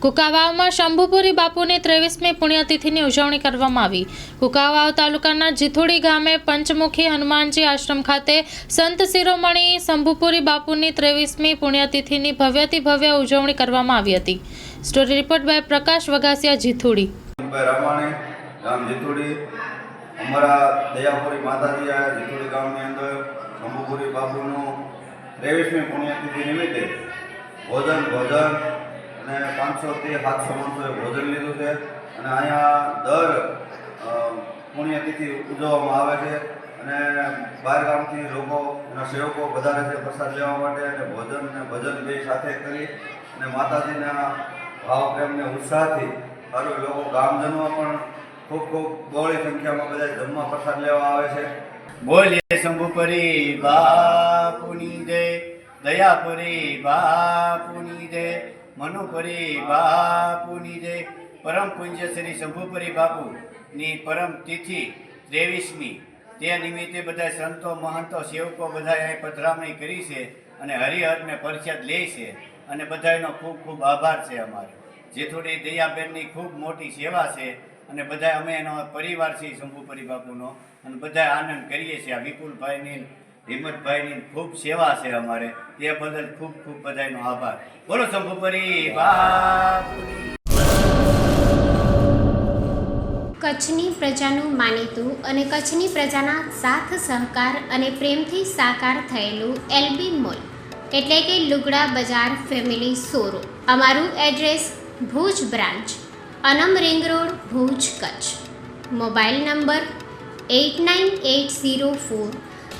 કુકાવાવમાં શંભુપુરી બાપુની ત્રેવીસમી પુણ્યતિથિની ઉજવણી કરવામાં આવી. કુકાવાવ તાલુકાના જીથોડી ગામે પંચમુખી હનુમાનજી આશ્રમ ખાતે સંત શિરોમણી શંભુપુરી બાપુની ત્રેવીસમી પુણ્યતિથિની ભવ્યથી ભવ્ય ઉજવણી કરવામાં આવી હતી. Story report by Prakash Vagasiya Jithudi. અમારા દયાપુરી માતાજી આ જીતુડી ગામની અંદર શંભુપુરી બાપુનું ત્રેવીસમી પુણ્યતિથિ નિમિત્તે ભોજન ભોજન અને પાંચસોથી સાતસો માણસોએ ભોજન લીધું છે. અને અહીંયા દર પુણ્યતિથિ ઉજવવામાં આવે છે. અને બહાર ગામથી લોકો, એના સેવકો વધારે છે પ્રસાદ લેવા માટે અને ભોજન અને ભજન બે સાથે કરી અને માતાજીના ભાવ પ્રેમને ઉત્સાહથી સારું લોકો ગામજનો પણ ખૂબ ખૂબ બહોળી સંખ્યામાં બધા જમવા પ્રસાદ લેવા આવે છે. બોલીએ શંભુપરી બાપુની જય. દયાપરી બાપુની જય, મનુપરી બાપુની જય. પરમ પૂજ્ય શ્રી શંભુપરી બાપુની પરમ તિથિ ત્રેવીસમી. તે નિમિત્તે બધા સંતો, મહંતો, સેવકો બધા અહીં પધરામણી કરી છે અને હરિહરને પરિષદ લે છે અને બધાનો ખૂબ ખૂબ આભાર છે અમારો. જેથોડી દયાબેનની ખૂબ મોટી સેવા છે અને બધા અમે એનો પરિવાર છીએ શંભુપરી બાપુનો. અને બધા આનંદ કરીએ છીએ આ વિપુલભાઈની હિંમતભાઈની ખૂબ સેવા છે અમારે. તે બદલ ખૂબ ખૂબ બધાનો આભાર. બોલો શંભુપરી કચ્છની પ્રજાનું માનીતું અને કચ્છની પ્રજાના સાથ, સહકાર અને પ્રેમથી સાકાર થયેલું એલબી મોલ, એટલે કે લુગડા બજાર ફેમિલી સોરો અમારું address Bhuj branch, Anam ring road, Bhuj Kutch. Mobile number eight nine eight zero four